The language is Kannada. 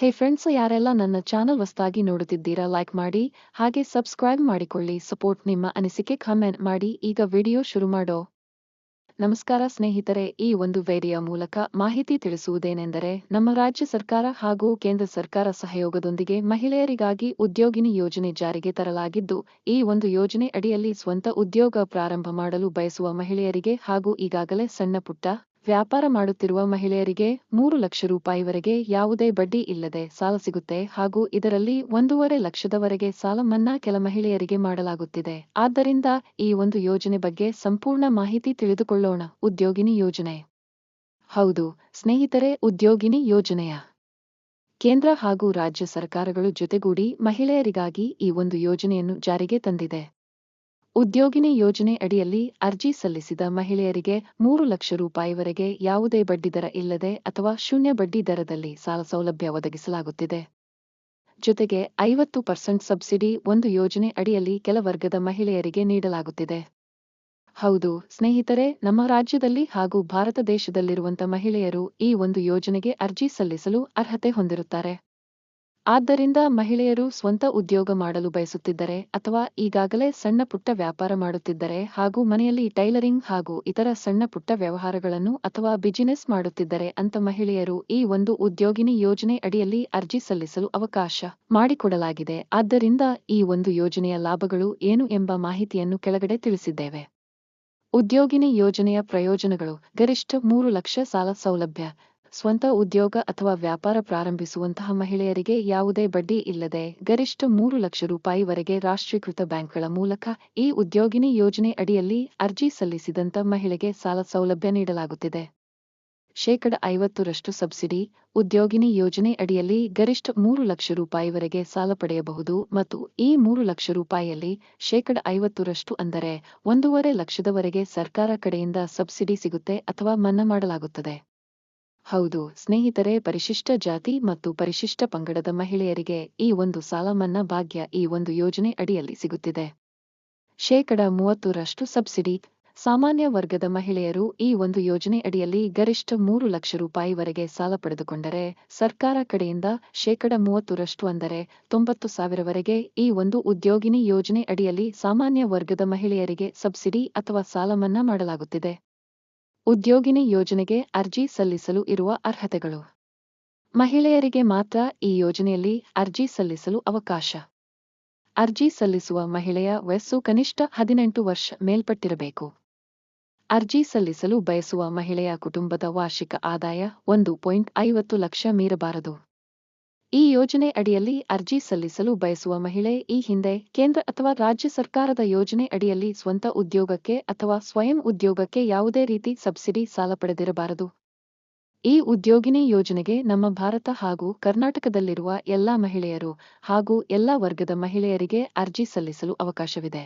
ಹೇ ಫ್ರೆಂಡ್ಸ್ ಯಾರೆಲ್ಲ ನನ್ನ ಚಾನಲ್ ಹೊಸದಾಗಿ ನೋಡುತ್ತಿದ್ದೀರಾ ಲೈಕ್ ಮಾಡಿ, ಹಾಗೆ ಸಬ್ಸ್ಕ್ರೈಬ್ ಮಾಡಿಕೊಳ್ಳಿ ಸಪೋರ್ಟ್ ನಿಮ್ಮ ಅನಿಸಿಕೆ ಕಮೆಂಟ್ ಮಾಡಿ, ಈಗ ವಿಡಿಯೋ ಶುರು ಮಾಡೋ. ನಮಸ್ಕಾರ ಸ್ನೇಹಿತರೆ, ಈ ಒಂದು ವೇದಿಯ ಮೂಲಕ ಮಾಹಿತಿ ತಿಳಿಸುವುದೇನೆಂದರೆ, ನಮ್ಮ ರಾಜ್ಯ ಸರ್ಕಾರ ಹಾಗೂ ಕೇಂದ್ರ ಸರ್ಕಾರ ಸಹಯೋಗದೊಂದಿಗೆ ಮಹಿಳೆಯರಿಗಾಗಿ ಉದ್ಯೋಗಿನಿ ಯೋಜನೆ ಜಾರಿಗೆ ತರಲಾಗಿದ್ದು, ಈ ಒಂದು ಯೋಜನೆ ಅಡಿಯಲ್ಲಿ ಸ್ವಂತ ಉದ್ಯೋಗ ಪ್ರಾರಂಭ ಮಾಡಲು ಬಯಸುವ ಮಹಿಳೆಯರಿಗೆ ಹಾಗೂ ಈಗಾಗಲೇ ಸಣ್ಣ ಪುಟ್ಟ ವ್ಯಾಪಾರ ಮಾಡುತ್ತಿರುವ ಮಹಿಳೆಯರಿಗೆ ಮೂರು ಲಕ್ಷ ರೂಪಾಯಿವರೆಗೆ ಯಾವುದೇ ಬಡ್ಡಿ ಇಲ್ಲದೆ ಸಾಲ ಸಿಗುತ್ತೆ ಹಾಗೂ ಇದರಲ್ಲಿ ಒಂದೂವರೆ ಲಕ್ಷದವರೆಗೆ ಸಾಲ ಮನ್ನಾ ಕೆಲ ಮಹಿಳೆಯರಿಗೆ ಮಾಡಲಾಗುತ್ತಿದೆ. ಆದ್ದರಿಂದ ಈ ಒಂದು ಯೋಜನೆ ಬಗ್ಗೆ ಸಂಪೂರ್ಣ ಮಾಹಿತಿ ತಿಳಿದುಕೊಳ್ಳೋಣ. ಉದ್ಯೋಗಿನಿ ಯೋಜನೆ. ಹೌದು, ಸ್ನೇಹಿತರೆ, ಉದ್ಯೋಗಿನಿ ಯೋಜನೆಯ ಕೇಂದ್ರ ಹಾಗೂ ರಾಜ್ಯ ಸರ್ಕಾರಗಳು ಜೊತೆಗೂಡಿ ಮಹಿಳೆಯರಿಗಾಗಿ ಈ ಒಂದು ಯೋಜನೆಯನ್ನು ಜಾರಿಗೆ ತಂದಿದೆ. ಉದ್ಯೋಗಿನಿ ಯೋಜನೆ ಅಡಿಯಲ್ಲಿ ಅರ್ಜಿ ಸಲ್ಲಿಸಿದ ಮಹಿಳೆಯರಿಗೆ ಮೂರು ಲಕ್ಷ ರೂಪಾಯಿವರೆಗೆ ಯಾವುದೇ ಬಡ್ಡಿದರ ಇಲ್ಲದೆ ಅಥವಾ ಶೂನ್ಯ ಬಡ್ಡಿ ದರದಲ್ಲಿ ಸಾಲ ಸೌಲಭ್ಯ ಒದಗಿಸಲಾಗುತ್ತಿದೆ. ಜೊತೆಗೆ ಐವತ್ತು ಪರ್ಸೆಂಟ್ ಸಬ್ಸಿಡಿ ಒಂದು ಯೋಜನೆ ಅಡಿಯಲ್ಲಿ ಕೆಲ ವರ್ಗದ ಮಹಿಳೆಯರಿಗೆ ನೀಡಲಾಗುತ್ತಿದೆ. ಹೌದು, ಸ್ನೇಹಿತರೆ, ನಮ್ಮ ರಾಜ್ಯದಲ್ಲಿ ಹಾಗೂ ಭಾರತ ದೇಶದಲ್ಲಿರುವಂತ ಮಹಿಳೆಯರು ಈ ಒಂದು ಯೋಜನೆಗೆ ಅರ್ಜಿ ಸಲ್ಲಿಸಲು ಅರ್ಹತೆ ಹೊಂದಿರುತ್ತಾರೆ. ಆದ್ದರಿಂದ ಮಹಿಳೆಯರು ಸ್ವಂತ ಉದ್ಯೋಗ ಮಾಡಲು ಬಯಸುತ್ತಿದ್ದರೆ ಅಥವಾ ಈಗಾಗಲೇ ಸಣ್ಣ ಪುಟ್ಟ ವ್ಯಾಪಾರ ಮಾಡುತ್ತಿದ್ದರೆ ಹಾಗೂ ಮನೆಯಲ್ಲಿ ಟೈಲರಿಂಗ್ ಹಾಗೂ ಇತರ ಸಣ್ಣ ಪುಟ್ಟ ವ್ಯವಹಾರಗಳನ್ನು ಅಥವಾ ಬಿಸಿನೆಸ್ ಮಾಡುತ್ತಿದ್ದರೆ ಅಂತ ಮಹಿಳೆಯರು ಈ ಒಂದು ಉದ್ಯೋಗಿನಿ ಯೋಜನೆ ಅಡಿಯಲ್ಲಿ ಅರ್ಜಿ ಸಲ್ಲಿಸಲು ಅವಕಾಶ ಮಾಡಿಕೊಡಲಾಗಿದೆ. ಆದ್ದರಿಂದ ಈ ಒಂದು ಯೋಜನೆಯ ಲಾಭಗಳು ಏನು ಎಂಬ ಮಾಹಿತಿಯನ್ನು ಕೆಳಗಡೆ ತಿಳಿಸಿದ್ದೇವೆ. ಉದ್ಯೋಗಿನಿ ಯೋಜನೆಯ ಪ್ರಯೋಜನಗಳು ಗರಿಷ್ಠ ಮೂರು ಲಕ್ಷ ಸಾಲ ಸೌಲಭ್ಯ ಸ್ವಂತ ಉದ್ಯೋಗ ಅಥವಾ ವ್ಯಾಪಾರ ಪ್ರಾರಂಭಿಸುವಂತಹ ಮಹಿಳೆಯರಿಗೆ ಯಾವುದೇ ಬಡ್ಡಿ ಇಲ್ಲದೆ ಗರಿಷ್ಠ ಮೂರು ಲಕ್ಷ ರೂಪಾಯಿವರೆಗೆ ರಾಷ್ಟ್ರೀಕೃತ ಬ್ಯಾಂಕ್ಗಳ ಮೂಲಕ ಈ ಉದ್ಯೋಗಿನಿ ಯೋಜನೆ ಅಡಿಯಲ್ಲಿ ಅರ್ಜಿ ಸಲ್ಲಿಸಿದಂತ ಮಹಿಳೆಗೆ ಸಾಲ ಸೌಲಭ್ಯ ನೀಡಲಾಗುತ್ತಿದೆ. ಶೇಕಡ ಐವತ್ತರಷ್ಟು ಸಬ್ಸಿಡಿ ಉದ್ಯೋಗಿನಿ ಯೋಜನೆ ಅಡಿಯಲ್ಲಿ ಗರಿಷ್ಠ ಮೂರು ಲಕ್ಷ ರೂಪಾಯಿವರೆಗೆ ಸಾಲ ಪಡೆಯಬಹುದು ಮತ್ತು ಈ ಮೂರು ಲಕ್ಷ ರೂಪಾಯಿಯಲ್ಲಿ ಶೇಕಡ ಐವತ್ತರಷ್ಟು ಅಂದರೆ ಒಂದೂವರೆ ಲಕ್ಷದವರೆಗೆ ಸರ್ಕಾರ ಕಡೆಯಿಂದ ಸಬ್ಸಿಡಿ ಸಿಗುತ್ತೆ ಅಥವಾ ಮನ್ನಾ ಮಾಡಲಾಗುತ್ತದೆ. ಹೌದು, ಸ್ನೇಹಿತರೆ, ಪರಿಶಿಷ್ಟ ಜಾತಿ ಮತ್ತು ಪರಿಶಿಷ್ಟ ಪಂಗಡದ ಮಹಿಳೆಯರಿಗೆ ಈ ಒಂದು ಸಾಲಮನ್ನಾ ಭಾಗ್ಯ ಈ ಒಂದು ಯೋಜನೆ ಅಡಿಯಲ್ಲಿ ಸಿಗುತ್ತಿದೆ. ಶೇಕಡ ಮೂವತ್ತರಷ್ಟು ಸಬ್ಸಿಡಿ. ಸಾಮಾನ್ಯ ವರ್ಗದ ಮಹಿಳೆಯರು ಈ ಒಂದು ಯೋಜನೆ ಅಡಿಯಲ್ಲಿ ಗರಿಷ್ಠ ಮೂರು ಲಕ್ಷ ರೂಪಾಯಿವರೆಗೆ ಸಾಲ ಪಡೆದುಕೊಂಡರೆ, ಸರ್ಕಾರ ಕಡೆಯಿಂದ ಶೇಕಡ ಮೂವತ್ತರಷ್ಟು ಅಂದರೆ ತೊಂಬತ್ತು ಸಾವಿರವರೆಗೆ ಈ ಒಂದು ಉದ್ಯೋಗಿನಿ ಯೋಜನೆ ಅಡಿಯಲ್ಲಿ ಸಾಮಾನ್ಯ ವರ್ಗದ ಮಹಿಳೆಯರಿಗೆ ಸಬ್ಸಿಡಿ ಅಥವಾ ಸಾಲಮನ್ನಾ ಮಾಡಲಾಗುತ್ತಿದೆ. ಉದ್ಯೋಗಿನಿ ಯೋಜನೆಗೆ ಅರ್ಜಿ ಸಲ್ಲಿಸಲು ಇರುವ ಅರ್ಹತೆಗಳು. ಮಹಿಳೆಯರಿಗೆ ಮಾತ್ರ ಈ ಯೋಜನೆಯಲ್ಲಿ ಅರ್ಜಿ ಸಲ್ಲಿಸಲು ಅವಕಾಶ. ಅರ್ಜಿ ಸಲ್ಲಿಸುವ ಮಹಿಳೆಯ ವಯಸ್ಸು ಕನಿಷ್ಠ ಹದಿನೆಂಟು ವರ್ಷ ಮೇಲ್ಪಟ್ಟಿರಬೇಕು. ಅರ್ಜಿ ಸಲ್ಲಿಸಲು ಬಯಸುವ ಮಹಿಳೆಯ ಕುಟುಂಬದ ವಾರ್ಷಿಕ ಆದಾಯ ಒಂದು ಪಾಯಿಂಟ್ ಐವತ್ತು ಲಕ್ಷ ಮೀರಬಾರದು. ಈ ಯೋಜನೆ ಅಡಿಯಲ್ಲಿ ಅರ್ಜಿ ಸಲ್ಲಿಸಲು ಬಯಸುವ ಮಹಿಳೆ ಈ ಹಿಂದೆ ಕೇಂದ್ರ ಅಥವಾ ರಾಜ್ಯ ಸರ್ಕಾರದ ಯೋಜನೆ ಅಡಿಯಲ್ಲಿ ಸ್ವಂತ ಉದ್ಯೋಗಕ್ಕೆ ಅಥವಾ ಸ್ವಯಂ ಉದ್ಯೋಗಕ್ಕೆ ಯಾವುದೇ ರೀತಿ ಸಬ್ಸಿಡಿ ಸಾಲ ಪಡೆದಿರಬಾರದು. ಈ ಉದ್ಯೋಗಿನಿ ಯೋಜನೆಗೆ ನಮ್ಮ ಭಾರತ ಹಾಗೂ ಕರ್ನಾಟಕದಲ್ಲಿರುವ ಎಲ್ಲಾ ಮಹಿಳೆಯರು ಹಾಗೂ ಎಲ್ಲಾ ವರ್ಗದ ಮಹಿಳೆಯರಿಗೆ ಅರ್ಜಿ ಸಲ್ಲಿಸಲು ಅವಕಾಶವಿದೆ.